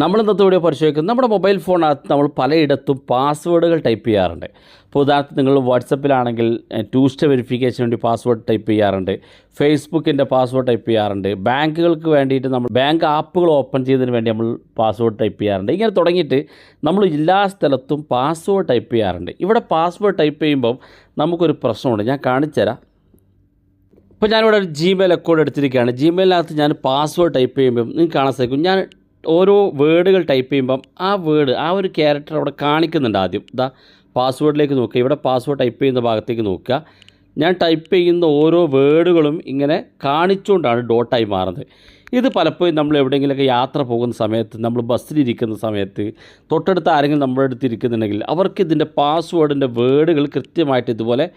നമ്മൾ ഇന്നത്തെ വീഡിയോ പരിശോധിക്കുന്നത് നമ്മുടെ മൊബൈൽ ഫോണിനകത്ത് നമ്മൾ പലയിടത്തും പാസ്വേഡുകൾ ടൈപ്പ് ചെയ്യാറുണ്ട്. ഇപ്പോൾ ഉദാഹരണത്തിന് നിങ്ങൾ വാട്സപ്പിലാണെങ്കിൽ ടൂ സ്റ്റെ വെരിഫിക്കേഷന് വേണ്ടി പാസ്വേഡ് ടൈപ്പ് ചെയ്യാറുണ്ട്. ഫേസ്ബുക്കിന്റെ പാസ്വേഡ് ടൈപ്പ് ചെയ്യാറുണ്ട്. ബാങ്കുകൾക്ക് വേണ്ടിയിട്ട് നമ്മൾ ബാങ്ക് ആപ്പുകൾ ഓപ്പൺ ചെയ്തതിന് വേണ്ടി നമ്മൾ പാസ്വേഡ് ടൈപ്പ് ചെയ്യാറുണ്ട്. ഇങ്ങനെ തുടങ്ങിയിട്ട് നമ്മൾ എല്ലാ സ്ഥലത്തും പാസ്വേഡ് ടൈപ്പ് ചെയ്യാറുണ്ട്. ഇവിടെ പാസ്വേഡ് ടൈപ്പ് ചെയ്യുമ്പം നമുക്കൊരു പ്രശ്നമുണ്ട്. ഞാൻ കാണിച്ചു തരാം ഇപ്പോൾ ഞാനിവിടെ ഒരു ജിമെയിൽ അക്കൗണ്ട് എടുത്തിരിക്കുകയാണ്. ജിമെയിലിനകത്ത് ഞാൻ പാസ്വേഡ് ടൈപ്പ് ചെയ്യുമ്പോൾ നിങ്ങൾക്ക് കാണാൻ സാധിക്കും. ഞാൻ ഓരോ വേർഡുകൾ ടൈപ്പ് ചെയ്യുമ്പം ആ വേർഡ് ആ ഒരു ക്യാരക്ടർ അവിടെ കാണിക്കുന്നുണ്ട് ആദ്യം. ഇതാ പാസ്വേഡിലേക്ക് നോക്കുക. ഇവിടെ പാസ്വേഡ് ടൈപ്പ് ചെയ്യുന്ന ഭാഗത്തേക്ക് നോക്കുക. ഞാൻ ടൈപ്പ് ചെയ്യുന്ന ഓരോ വേർഡുകളും ഇങ്ങനെ കാണിച്ചുകൊണ്ടാണ് ഡോട്ടായി മാറുന്നത്. ഇത് പലപ്പോഴും നമ്മൾ എവിടെയെങ്കിലുമൊക്കെ യാത്ര പോകുന്ന സമയത്ത് നമ്മൾ ബസ്സിലിരിക്കുന്ന സമയത്ത് തൊട്ടടുത്ത് ആരെങ്കിലും നമ്മുടെ അടുത്ത് ഇരിക്കുന്നുണ്ടെങ്കിൽ അവർക്ക് ഇതിന്റെ പാസ്വേഡിന്റെ വേർഡുകൾ കൃത്യമായിട്ട് ഇതുപോലെ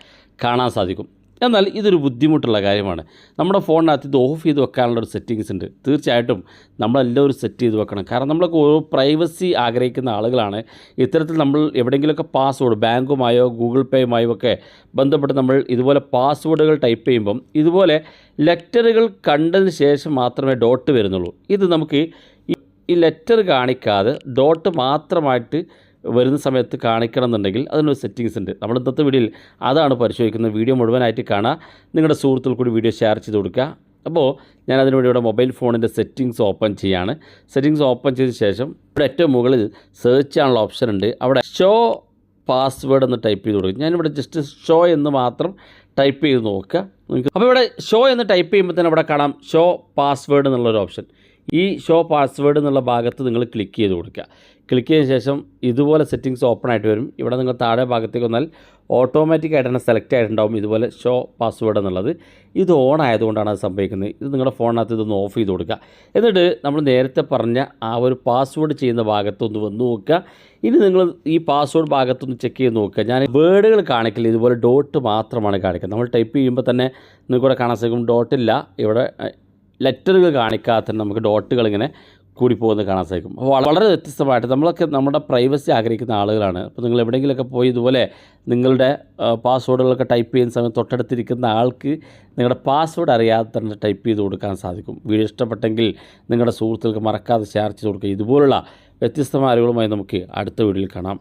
കാണാൻ സാധിക്കും. എന്നാൽ ഇതൊരു ബുദ്ധിമുട്ടുള്ള കാര്യമാണ്. നമ്മുടെ ഫോണിനകത്ത് ഇത് ഓഫ് ചെയ്ത് വെക്കാനുള്ള ഒരു സെറ്റിങ്സ് ഉണ്ട്. തീർച്ചയായിട്ടും നമ്മളെല്ലാവരും സെറ്റ് ചെയ്ത് വെക്കണം. കാരണം നമ്മളൊക്കെ ഓരോ പ്രൈവസി ആഗ്രഹിക്കുന്ന ആളുകളാണ്. ഇത്തരത്തിൽ നമ്മൾ എവിടെയെങ്കിലുമൊക്കെ പാസ്വേഡ് ബാങ്കുമായോ ഗൂഗിൾ പേയുമായോ ഒക്കെ ബന്ധപ്പെട്ട് നമ്മൾ ഇതുപോലെ പാസ്വേഡുകൾ ടൈപ്പ് ചെയ്യുമ്പം ഇതുപോലെ ലെറ്ററുകൾ കണ്ടതിന് ശേഷം മാത്രമേ ഡോട്ട് വരുന്നുള്ളൂ. ഇത് നമുക്ക് ഈ- ലെറ്റർ കാണിക്കാതെ ഡോട്ട് മാത്രമായിട്ട് വരുന്ന സമയത്ത് കാണിക്കണം എന്നുണ്ടെങ്കിൽ അതിനൊരു സെറ്റിങ്സ് ഉണ്ട്. നമ്മൾ ഇന്നത്തെ വീഡിയോയിൽ അതാണ് പരിശോധിക്കുന്നത് വീഡിയോ മുഴുവനായിട്ട് കാണുക നിങ്ങളുടെ സുഹൃത്തുക്കൾ കൂടി വീഡിയോ ഷെയർ ചെയ്ത് കൊടുക്കുക. അപ്പോൾ ഞാൻ അതിനുവേണ്ടി ഇവിടെ മൊബൈൽ ഫോണിന്റെ സെറ്റിങ്സ് ഓപ്പൺ ചെയ്യാണ്. സെറ്റിങ്സ് ഓപ്പൺ ചെയ്ത ശേഷം ഇവിടെ ഏറ്റവും മുകളിൽ സെർച്ച് ചെയ്യാനുള്ള ഓപ്ഷൻ ഉണ്ട്. അവിടെ ഷോ പാസ്വേഡ് എന്ന് ടൈപ്പ് ചെയ്ത് കൊടുക്കും. ഞാനിവിടെ ജസ്റ്റ് ഷോ എന്ന് മാത്രം ടൈപ്പ് ചെയ്ത് നോക്കുക. നിങ്ങൾക്ക് അപ്പോൾ ഇവിടെ ഷോ എന്ന് ടൈപ്പ് ചെയ്യുമ്പോൾ തന്നെ ഇവിടെ കാണാം ഷോ പാസ്വേഡ് എന്നുള്ളൊരു ഓപ്ഷൻ ഈ ഷോ പാസ്വേഡ് എന്നുള്ള ഭാഗത്ത് നിങ്ങൾ ക്ലിക്ക് ചെയ്ത് കൊടുക്കുക. ക്ലിക്ക് ചെയ്ത ശേഷം ഇതുപോലെ സെറ്റിങ്സ് ഓപ്പൺ ആയിട്ട് വരും. ഇവിടെ നിങ്ങൾ താഴെ ഭാഗത്തേക്ക് വന്നാൽ ഓട്ടോമാറ്റിക് ആയിട്ട് തന്നെ സെലക്ട് ആയിട്ടുണ്ടാവും ഇതുപോലെ ഷോ പാസ്വേഡ് എന്നുള്ളത്. ഇത് ഓൺ ആയതുകൊണ്ടാണ് അത് സംഭവിക്കുന്നത്. ഇത് നിങ്ങളുടെ ഫോണിനകത്ത് ഇതൊന്ന് ഓഫ് ചെയ്ത് കൊടുക്കുക. എന്നിട്ട് നമ്മൾ നേരത്തെ പറഞ്ഞ ആ ഒരു പാസ്വേഡ് ചെയ്യുന്ന ഭാഗത്തൊന്ന് വന്ന് നോക്കുക. ഇനി നിങ്ങൾ ഈ പാസ്വേഡ് ഭാഗത്തൊന്ന് ചെക്ക് ചെയ്ത് നോക്കുക. ഞാൻ വേർഡുകൾ കാണിക്കില്ല. ഇതുപോലെ ഡോട്ട് മാത്രമാണ് കാണിക്കുന്നത്. നമ്മൾ ടൈപ്പ് ചെയ്യുമ്പോൾ തന്നെ നിങ്ങൾക്കിവിടെ കാണാൻ സാധിക്കും. ഡോട്ടില്ല ഇവിടെ ലെറ്ററുകൾ കാണിക്കാതെ നമുക്ക് ഡോട്ടുകൾ ഇങ്ങനെ കൂടി പോകുന്നത് കാണാൻ സാധിക്കും. വളരെ വ്യത്യസ്തമായിട്ട് നമ്മളൊക്കെ നമ്മുടെ പ്രൈവസി ആഗ്രഹിക്കുന്ന ആളുകളാണ്. അപ്പോൾ നിങ്ങൾ എവിടെയെങ്കിലുമൊക്കെ പോയി ഇതുപോലെ നിങ്ങളുടെ പാസ്വേഡുകളൊക്കെ ടൈപ്പ് ചെയ്യുന്ന സമയത്ത് തൊട്ടടുത്തിരിക്കുന്ന ആൾക്ക് നിങ്ങളുടെ പാസ്വേഡ് അറിയാതെ തന്നെ ടൈപ്പ് ചെയ്ത് കൊടുക്കാൻ സാധിക്കും. വീഡിയോ ഇഷ്ടപ്പെട്ടെങ്കിൽ നിങ്ങളുടെ സുഹൃത്തുക്കൾക്ക് മറക്കാതെ ഷെയർ ചെയ്ത് കൊടുക്കുക. ഇതുപോലുള്ള വ്യത്യസ്തമായ അറിവുകളുമായി നമുക്ക് അടുത്ത വീഡിയോയിൽ കാണാം.